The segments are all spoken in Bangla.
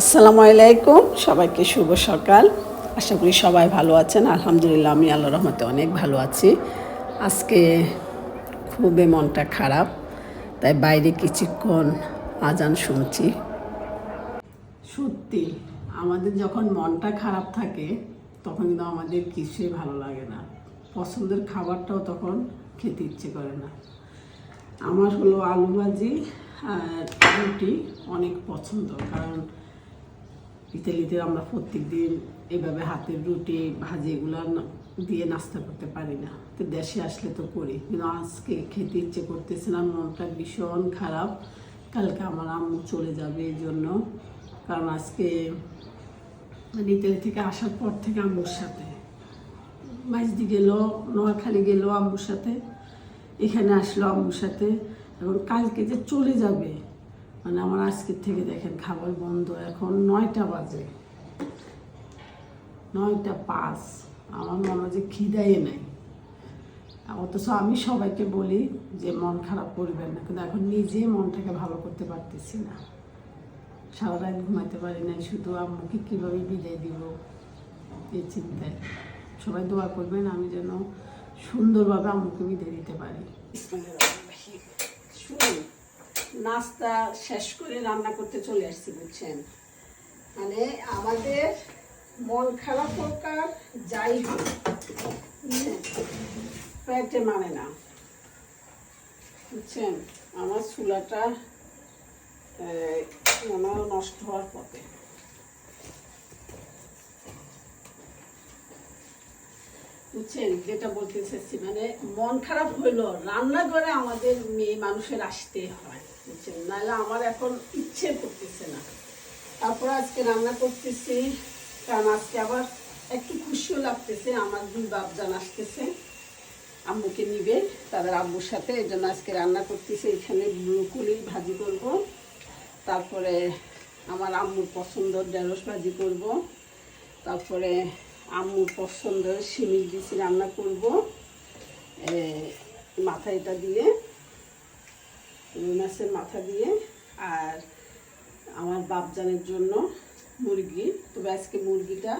আসসালামু আলাইকুম, সবাইকে শুভ সকাল। আশা করি সবাই ভালো আছেন। আলহামদুলিল্লাহ, আমি আল্লাহ রহমতে অনেক ভালো আছি। আজকে খুবই মনটা খারাপ, তাই বাইরে কিছুক্ষণ আজান শুনছি। সত্যি, আমাদের যখন মনটা খারাপ থাকে, তখন কিন্তু আমাদের কিছুই ভালো লাগে না। পছন্দের খাবারটাও তখন খেতে ইচ্ছে করে না। আমার হলো আলু ভাজি আর রুটি অনেক পছন্দ, কারণ ইতালিতে আমরা প্রত্যেক দিন এভাবে হাতের রুটি, ভাজি এগুলো দিয়ে নাস্তা করতে পারি না। তো দেশে আসলে তো করি। কিন্তু আজকে খেতে ইচ্ছে করতেছে না, মনটা ভীষণ খারাপ। কালকে আমার আম্মু চলে যাবে এই জন্য। কারণ আজকে মানে ইতালি থেকে আসার পর থেকে আম্মুর সাথে। মাইজদি গেল, নোয়াখালী গেল আম্মুর সাথে। এখানে আসলো আম্মুর সাথে। এবং কালকে যে চলে যাবে মানে আমার আজকের থেকে দেখেন খাবার বন্ধ। এখন নয়টা বাজে। নয়টা পাঁচ। আমার মনে যে খিদাই নাই। অথচ আমি সবাইকে বলি যে মন খারাপ করবেন না। কিন্তু এখন নিজে মনটাকে ভালো করতে পারতেছি না। সারা রাত ঘুমাইতে পারি নাই। শুধু আম্মুকে কীভাবে বিদায় দিব এই চিন্তায়। সবাই দোয়া করবেন আমি যেন সুন্দরভাবে আম্মুকে বিদায় দিতে পারি। শুনুন। নাস্তা শেষ করে রান্না করতে চলে আসছি, বুঝছেন? মানে আমাদের মন খারাপ হোক যাই হোক পেটে মানে না, বুঝছেন? আমার চুলাটা মনে নষ্ট হওয়ার পথে। বুঝছেন? যেটা বলতে চাচ্ছি মানে মন খারাপ হইল, রান্নাঘরে আমাদের মেয়ে মানুষের আসতে হয়, বুঝছেন? নাহলে আমার এখন ইচ্ছে করতেছে না। তারপর আজকে রান্না করতেছি, কারণ আজকে আবার একটু খুশিও লাগতেছে, আমার দুই বাপজান আসতেছে, আম্মুকে নিবে, তাদের আব্বুর সাথে, এই জন্য আজকে রান্না করতেছি, এখানে ব্রুকুলি ভাজি করব, তারপরে আমার আম্মুর পছন্দ ঢেঁড়স ভাজি করব, তারপরে আম্মুর পছন্দ শিমির দিছি রান্না করব। মাথা এটা দিয়ে, রুই মাছের মাথা দিয়ে, আর আমার বাপজানের জন্য মুরগি। তবে আজকে মুরগিটা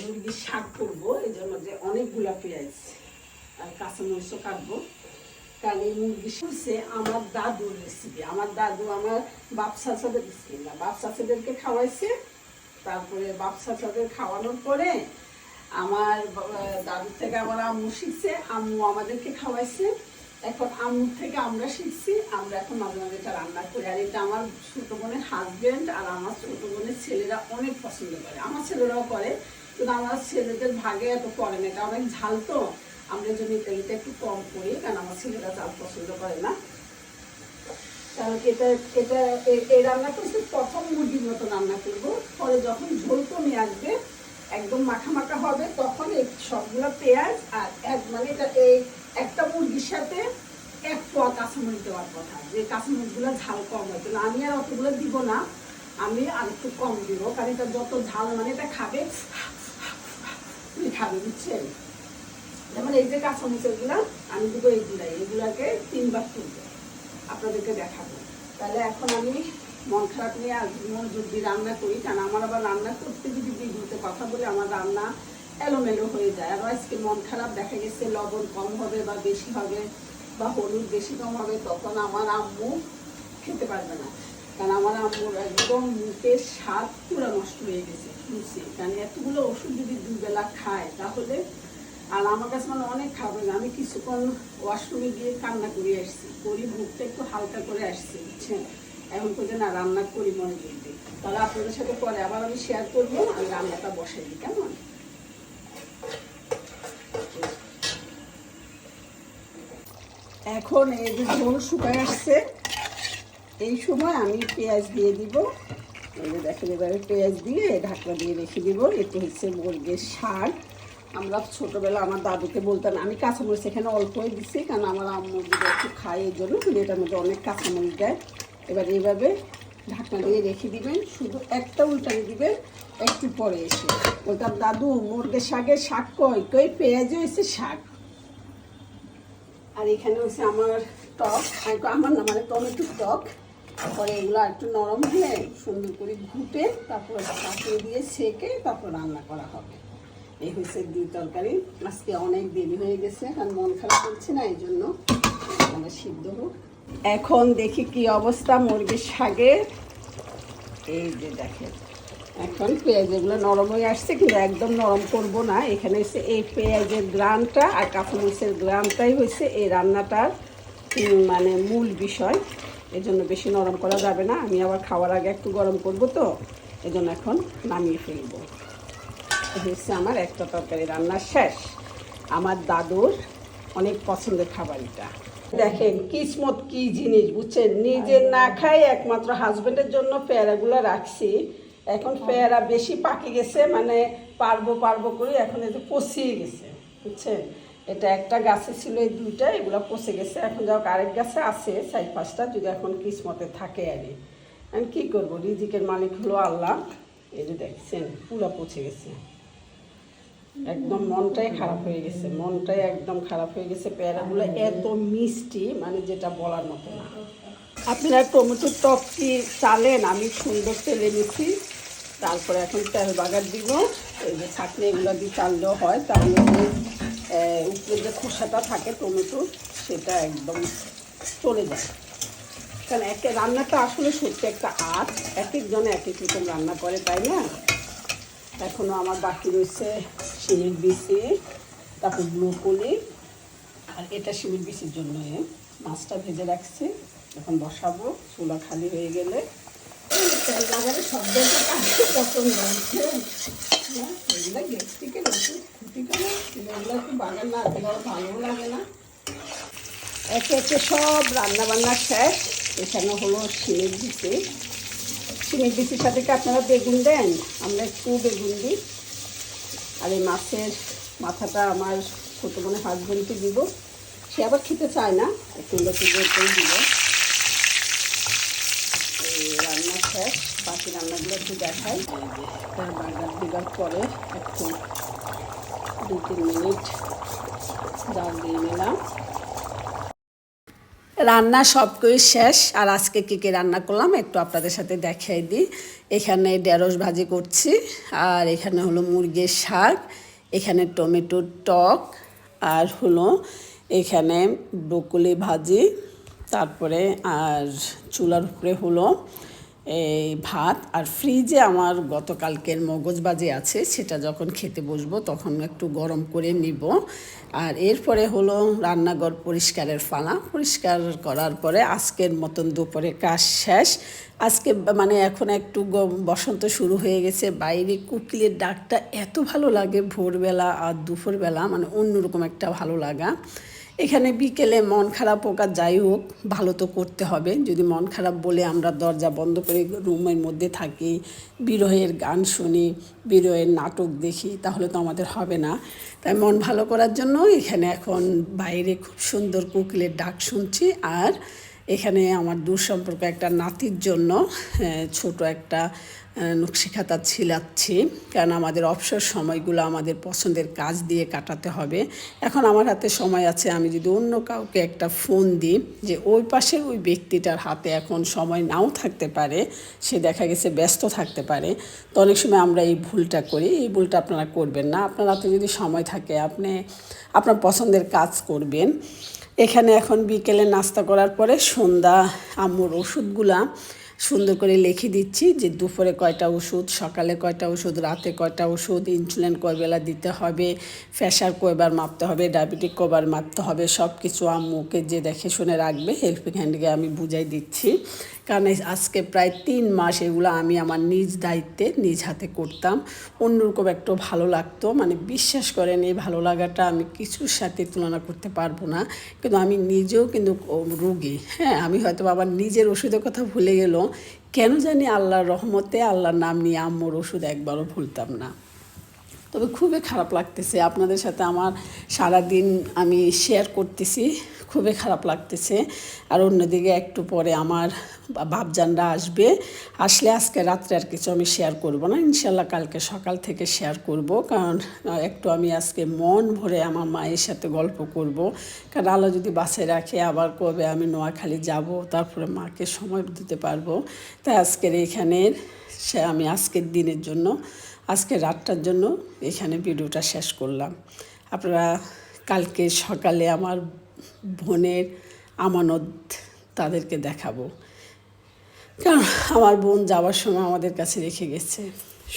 মুরগির শাক করব, এই জন্য যে অনেকগুলা পেঁয়াজ আর কাঁচা কাঁচামরিচও কাটবো। কারণ এই মুরগি শুনছে আমার দাদুর রেসিপি আমার দাদু আমার বাপ চাচাদের বিসমিল্লাহ বাপ চাচাদেরকে খাওয়াইছে তারপরে বাপ চাচাদের খাওয়ানোর পরে আমার দাদুর থেকে আমার আম্মু শিখছে, আম্মু আমাদেরকে খাওয়াইছে। এখন আম্মুর থেকে আমরা শিখছি, আমরা এখন মাঝে মাঝে এটা রান্না করি। আর এটা আমার ছোট বোনের হাজবেন্ড আর আমার ছোট বোনের ছেলেরা অনেক পছন্দ করে। আমার ছেলেরাও করে, কিন্তু আমার ছেলেদের ভাগে এত করে না। এটা অনেক ঝাল তো। আমরা জন্য ইত্যাদিটা একটু কম করি, কারণ আমার ছেলেরা ঝাল পছন্দ করে না। কারণ এটা এটা এই রান্না করছি প্রথম মুরগির মতো রান্না করব। পরে যখন ঝোল কমে আসবে, একদম মাখা মাখা হবে, তখন এই সবগুলো পেঁয়াজ আর এক মানে এটা এই একটা মুরগির সাথে এক পোয়া কাঁচামরিচ দেওয়ার কথা। যে কাঁচামরিচগুলো ঝাল কম হয়। কিন্তু আমি আর অতগুলো দিব না। আমি আর একটু কম দিব, কারণ এটা যত ঝাল মানে এটা খাবে খাবে, বুঝছেন? যেমন এই যে কাঁচামরিচগুলো, আমি দেবো এইগুলাই এগুলাকে তিনবার তুলবো। আপনাদেরকে দেখাবো। তাহলে এখন আমি মন খারাপ নিয়ে মনোযোগ দিয়ে রান্না করি, কারণ আমার আবার রান্না করতে যদি বিঘ্নতে কথা বলে আমার রান্না এলোমেলো হয়ে যায়। আর আজকে মন খারাপ দেখা গেছে, লবণ কম হবে বা বেশি হবে বা হলুদ বেশি কম হবে, তখন আমার আম্মু খেতে পারবে না। কারণ আমার আম্মুর একদম মুখের স্বাদ পুরো নষ্ট হয়ে গেছে বুঝছি কারণ এতগুলো ওষুধ যদি দুবেলা খায়, তাহলে আর আমার কাছে মানে অনেক খারাপ লাগে আমি কিছুক্ষণ ওয়াশরুমে গিয়ে কান্না করে আসছি। করি মুখটা একটু হালকা করে আসছি, বুঝছেন? এখন পর্যন্ত না, রান্না করি মনে দিতে তাহলে আপনাদের সাথে পরে আবার আমি শেয়ার করব আমি রান্নাটা বসাই দিই, কেমন? এখন এই যে ঝোল শুকায় আসছে, এই সময় আমি পেঁয়াজ দিয়ে দিব। এই যে দেখেন, এবারে পেঁয়াজ দিয়ে ঢাকনা দিয়ে রেখে দিব। এতে হচ্ছে মুরগির শাক। আমরা ছোটোবেলা আমার দাদুকে বলতাম, আমি কাঁচামরিচ এখানে অল্পই দিচ্ছি কারণ আমার আম্মু একটু খাই এই জন্য কিন্তু এটার মধ্যে অনেক কাঁচামরিচ দেয়। এবার এইভাবে ঢাকনা দিয়ে রেখে দিবেন, শুধু একটা উল্টানি দিবেন, একটু পরে এসে। বলতাম, দাদু, মুরগের শাকের শাক কই? কই পেঁয়াজও হয়েছে, শাক? আর এখানে হচ্ছে আমার টক আমার না মানে টমেটো টক। তারপরে এগুলো একটু নরম হলে সুন্দর করে ঘুটে, তারপর চাপিয়ে দিয়ে সেকে, তারপর রান্না করা হবে। এই হচ্ছে দুই তরকারি। আজকে অনেক দেরি হয়ে গেছে, কারণ মন খারাপ করছে না এই জন্য আমরা সিদ্ধ হোক। এখন দেখি কি অবস্থা মুরগির শাকের এই যে দেখেন, এখন পেঁয়াজ এগুলো নরম হয়ে আসছে, কিন্তু একদম নরম করব না। এখানে হচ্ছে এই পেঁয়াজের গ্রামটা আর কাঁচামরিচের গ্রামটাই হচ্ছে এই রান্নাটার মানে মূল বিষয়। এই জন্য বেশি নরম করা যাবে না। আমি আবার খাওয়ার আগে একটু গরম করব তো এই জন্য এখন নামিয়ে ফেলব। হচ্ছে আমার একটা তরকারি রান্না শেষ। আমার দাদুর অনেক পছন্দের খাবার এটা। দেখেন কিসমত কি জিনিস, বুঝছেন? নিজে না খাই একমাত্র হাজবেন্ডের জন্য পেয়ারাগুলো রাখছি। এখন পেয়ারা বেশি পাকে গেছে মানে পারব পারব করে, এখন যে পচিয়ে গেছে, বুঝছেন? এটা একটা গাছে ছিল এই দুইটা, এগুলো পচে গেছে। এখন যাও আরেক গাছে আছে, চার পাঁচটা, যদি এখন কিসমতে থাকে আর। আমি কী করব? রিজিকের মালিক হলো আল্লাহ। এই যে দেখছেন, পুরো পচে গেছে। একদম মনটাই খারাপ হয়ে গেছে, মনটাই একদম খারাপ হয়ে গেছে, পেয়ারাগুলো এত মিষ্টি মানে যেটা বলার মতো না। আপনারা টমেটোর টক কি চালেন? আমি সুন্দর তেলে নিচ্ছি। তারপরে এখন তেল বাগার দিব। এই যে ছাকনি এগুলো দিয়ে চাললেও হয় তাহলে উপরে যে খোসাটা থাকে টমেটো সেটা একদম চলে যায়। কারণ এক রান্নাটা আসলে সত্যি একটা আর্ট এক একজনে এক এক রকম রান্না করে, তাই না? এখনও আমার বাকি রয়েছে শিমের বিচি তারপর ব্রোকলি আর এটা শিমের বিচির জন্য। মাছটা ভেজে রাখছি এখন বসাবো চুলা খালি হয়ে গেলে। হ্যাঁ, এগুলো গ্যাস্ট্রিকের ওষুধ ক্ষতি করে এগুলো একটু না লাগে না একে সব রান্না শেষ। এখানে হলো শিমের বিচি। শিমের বিচির সাথে কি আপনারা বেগুন দেন? আমরা একটু বেগুন দিই। আর এই মাছের মাথাটা আমার ছোটো মনে হাজবেন্ডকে দিব। সে আবার খেতে চায় না, একটু লোকে করে দিব। রান্না শেষ, বাকি রান্নাগুলো একটু দেখাই। বার্গার দেওয়ার পরে একটু দু তিন মিনিট জাল দিয়ে নিলাম। রান্না সব কিছু শেষ। আর আজকে কী কী রান্না করলাম একটু আপনাদের সাথে দেখাই দিই। এখানে ঢেঁড়স ভাজি করছি, আর এখানে হলো মুরগির শাক, এখানে টমেটোর টক, আর হলো এখানে ব্রোকলি ভাজি, তারপরে আর চুলার উপরে হলো এই ভাত আর ফ্রিজে আমার গতকালকের মগজবাজি আছে, সেটা যখন খেতে বসবো তখন একটু গরম করে নিব। আর এরপরে হলো রান্নাঘর পরিষ্কারের ফালা পরিষ্কার করার পরে আজকের মতন দুপুরে কাজ শেষ। আজকে মানে এখন একটু বসন্ত শুরু হয়ে গেছে, বাইরে কুকিলের ডাকটা এত ভালো লাগে ভোরবেলা আর দুপুরবেলা মানে অন্যরকম একটা ভালো লাগা। এখানে বিকেলে মন খারাপ হোক আর যাই হোক ভালো তো করতে হবে। যদি মন খারাপ বলে আমরা দরজা বন্ধ করে রুমের মধ্যে থাকি বিরহের গান শুনি বিরহের নাটক দেখি তাহলে তো আমাদের হবে না। তাই মন ভালো করার জন্য এখানে এখন বাইরে খুব সুন্দর কোকিলের ডাক শুনছি আর এখানে আমার দূর সম্পর্ক একটা নাতির জন্য আহ, ছোট একটা নকশি খাতা ছিলাচ্ছি কারণ আমাদের অবসর সময়গুলো আমাদের পছন্দের কাজ দিয়ে কাটাতে হবে। এখন আমার হাতে সময় আছে, আমি যদি অন্য কাউকে একটা ফোন দিই, যে ওই পাশের ওই ব্যক্তিটার হাতে এখন সময় নাও থাকতে পারে, সে দেখা গেছে ব্যস্ত থাকতে পারে। তো অনেক সময় আমরা এই ভুলটা করি, এই ভুলটা আপনারা করবেন না। আপনার হাতে যদি সময় থাকে, আপনি আপনার পছন্দের কাজ করবেন। এখানে এখন বিকেলে নাস্তা করার পরে সন্ধ্যা আম্মুর ওষুধগুলা সুন্দর করে লিখে দিচ্ছি যে দুপুরে কয়টা ওষুধ, সকালে কয়টা ওষুধ, রাতে কয়টা ওষুধ ইনসুলিন কয়বেলা দিতে হবে প্রেশার কয়বার মাপতে হবে ডায়াবেটিক কয়বার মাপতে হবে সব কিছু আম্মুকে যে দেখে শুনে রাখবে হেল্পিং হ্যান্ডকে আমি বুঝাই দিচ্ছি। কারণ আজকে প্রায় তিন মাস এগুলো আমি আমার নিজ দায়িত্বে নিজ হাতে করতাম। অন্যরকম একটু ভালো লাগতো। মানে বিশ্বাস করেন, এই ভালো লাগাটা আমি কিছুর সাথে তুলনা করতে পারব না। কিন্তু আমি নিজেও কিন্তু রুগী। হ্যাঁ আমি হয়তো আবার নিজের ওষুধের কথা ভুলে গেলেও কেন জানি আল্লাহর রহমতে আল্লাহর নাম নিয়ে আম্মুর ওষুধ একবারও ভুলতাম না। তবে খুবই খারাপ লাগতেছে। আপনাদের সাথে আমার সারা দিন আমি শেয়ার করতেছি। খুবই খারাপ লাগতেছে। আর অন্যদিকে একটু পরে আমার ভাবজানরা আসবে। আসলে আজকে রাত্রে আর কিছু আমি শেয়ার করব না। ইনশাল্লাহ কালকে সকাল থেকে শেয়ার করব। কারণ একটু আমি আজকে মন ভরে আমার মায়ের সাথে গল্প করব। কারণ আলো যদি বাসে রাখে, আবার কবে আমি নোয়াখালী যাব, তারপরে মাকে সময় দিতে পারব। তাই আজকের এইখানের সে, আমি আজকের দিনের জন্য, আজকে রাতটার জন্য এখানে ভিডিওটা শেষ করলাম। আপনারা কালকে সকালে আমার বোনের আমানত তাদেরকে দেখাবো। কারণ আমার বোন যাওয়ার সময় আমাদের কাছে রেখে গেছে।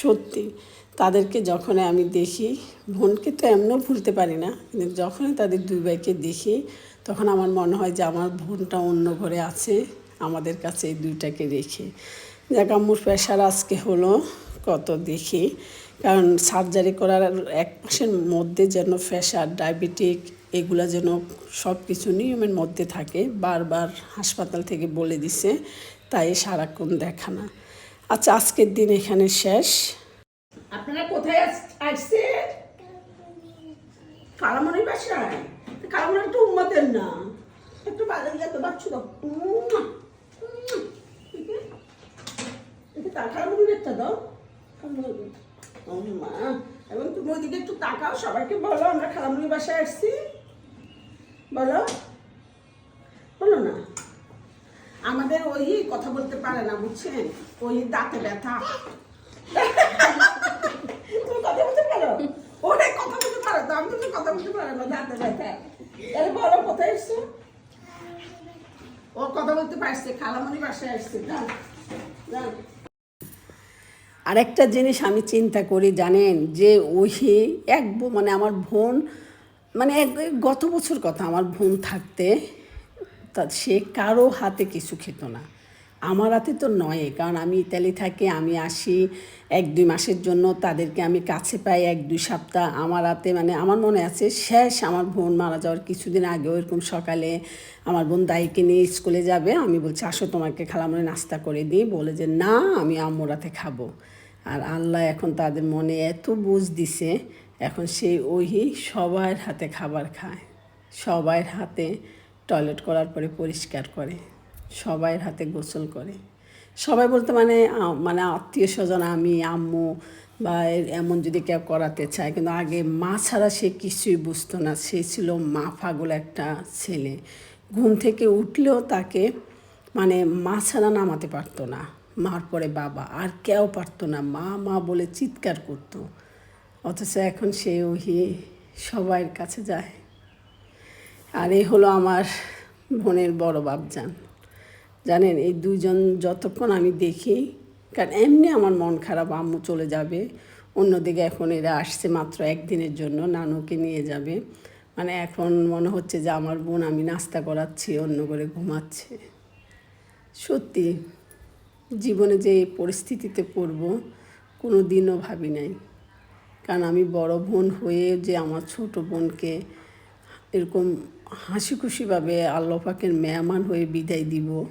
সত্যি, তাদেরকে যখন আমি দেখি, বোনকে তো এমনও ভুলতে পারি না, কিন্তু যখনই তাদের দুই ভাইকে দেখি, তখন আমার মনে হয় যে আমার বোনটা অন্য ঘরে আছে, আমাদের কাছে এই দুইটাকে রেখে। যাক, আম্মুর প্রেশার আজকে হলো কত দেখি। কারণ সার্জারি করার এক মাসের মধ্যে যেন প্রেশার ডায়াবেটিক এগুলা যেন সব কিছু নিয়মের মধ্যে থাকে, বারবার হাসপাতাল থেকে বলে দিছে, তাই সারাক্ষণ দেখা না। আচ্ছা আজকের দিন এখানে শেষ। আপনারা কোথায় আসছে? কালামনির বাসায়? কালামনি একটু উম্মাদের না। একটু তো বাচ্চু দাও। উম্মা। উম্মা। ঠিক কালামনির একটা দাও। এবং তুমি ওইদিকে একটু তাকাও, সবাইকে বলো, আমরা খালামুনির বাসায় আসছি। বলো। বলো না। আমাদের ওই কথা বলতে পারে না, বুঝছেন? ওই দাঁতে ব্যথা। তুমি কথা বলতে পারো? ওরে কথা বলতে পারো তো, আমি কথা বলতে পারো না, দাঁতে ব্যথা। তাহলে বলো, কোথায় এসছো? ও কথা বলতে পারছে খালামুনি বাসায় আসছে দাঁড় আরেকটা জিনিস আমি চিন্তা করি, জানেন? যে ওই এক মানে আমার বোন মানে গত বছর কথা, আমার বোন থাকতে, তা সে কারও হাতে কিছু খেত না। আমার হাতে তো নয়, কারণ আমি ইতালি থাকি, আমি আসি এক দুই মাসের জন্য, তাদেরকে আমি কাছে পাই এক দুই সপ্তাহ। আমার হাতে মানে আমার মনে আছে, শেষ আমার বোন মারা যাওয়ার কিছুদিন আগেও এরকম সকালে আমার বোন দাইকে নিয়ে স্কুলে যাবে, আমি বলছি, আসো তোমাকে খালামনে নাস্তা করে দিই। বলে যে, না, আমি আম্মুর হাতে খাব। আর আল্লাহ এখন তাদের মনে এত বুঝ দিছে এখন সেই ওহি সবার হাতে খাবার খায়। সবার হাতে টয়লেট করার পরে পরিষ্কার করে। সবার হাতে গোসল করে। সবাই বলতে মানে মানে আত্মীয় স্বজন আমি, আম্মু বা এমন যদি কেউ করাতে চায়, কিন্তু আগে মা ছাড়া সে কিছুই বুঝতো না। সে ছিল মা পাগল একটা ছেলে। ঘুম থেকে উঠলেও তাকে মানে মা ছাড়া নামাতে পারতো না। মার পরে বাবা। আর কেউ পারতো না। মা মা বলে চিৎকার করতো। অথচ এখন সে ওহি সবার কাছে যায়। আর এই হলো আমার বোনের বড় বাপজান। জানেন, এই দুজন যতক্ষণ আমি দেখি, কারণ এমনি আমার মন খারাপ, আম্মু চলে যাবে। অন্যদিকে এখন এরা আসছে মাত্র একদিনের জন্য, নানুকে নিয়ে যাবে। মানে এখন মনে হচ্ছে যে আমার বোন, আমি নাস্তা করাচ্ছি, অন্য করে ঘুমাচ্ছে। সত্যি, জীবনে যে পরিস্থিতিতে পড়ব কোনো দিনও ভাবি নাই। কারণ আমি বড় বোন হয়ে যে আমার ছোট বোনকে এরকম হাসি খুশিভাবে আল্লাহ পাকের মেহমান হয়ে বিদায় দিব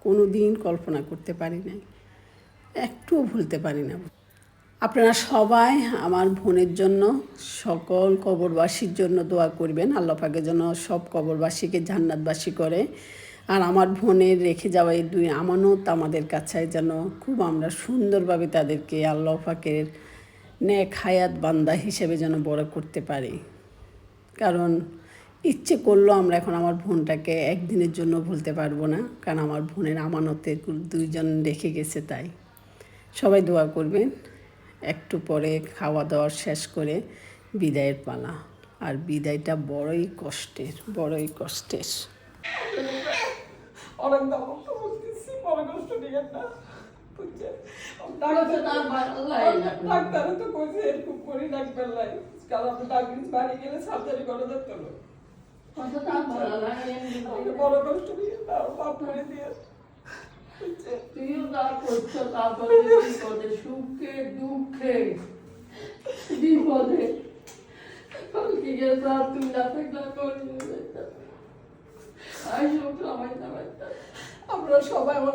কোনো দিন কল্পনা করতে পারি নাই। একটুও ভুলতে পারি না। আপনারা সবাই আমার বোনের জন্য সকল কবরবাসীর জন্য দোয়া করবেন। আল্লাহ পাকের জন্য সব কবরবাসীকে জান্নাতবাসী করে। আর আমার বোনের রেখে যাওয়া এই দুই আমানত আমাদের কাছে যেন খুব আমরা সুন্দরভাবে তাদেরকে আল্লাহ পাকের নেক হায়াত বান্দা হিসেবে যেন বড় করতে পারি। কারণ ইচ্ছে করলেও আমরা এখন আমার বোনটাকে একদিনের জন্য ভুলতে পারব না, কারণ আমার বোনের আমানতের দুইজন রেখে গেছে তাই। সবাই দোয়া করবেন, একটু পরে খাওয়া দাওয়া শেষ করে বিদায়ের পালা। আর বিদায়টা বড়ই কষ্টের বড়ই কষ্টের। অনেক দাম বলতেছি মনে কষ্ট নিয়ে না। বুঝছেন ডাক্তারে তো কইছে এরকম করে ডাক্তার লাই কাল আপনি ডায়াবেটিস বাড়ি গেলে সার্জারি করে দিতে হবে। বড় কষ্ট নিয়ে দাও বাপ করে দিয়ে। তুইও যা করছ তারপরে বিপদে সুখে দুঃখে বিপদে। কালকে না থাকলে করি না আমরা সবাই আমার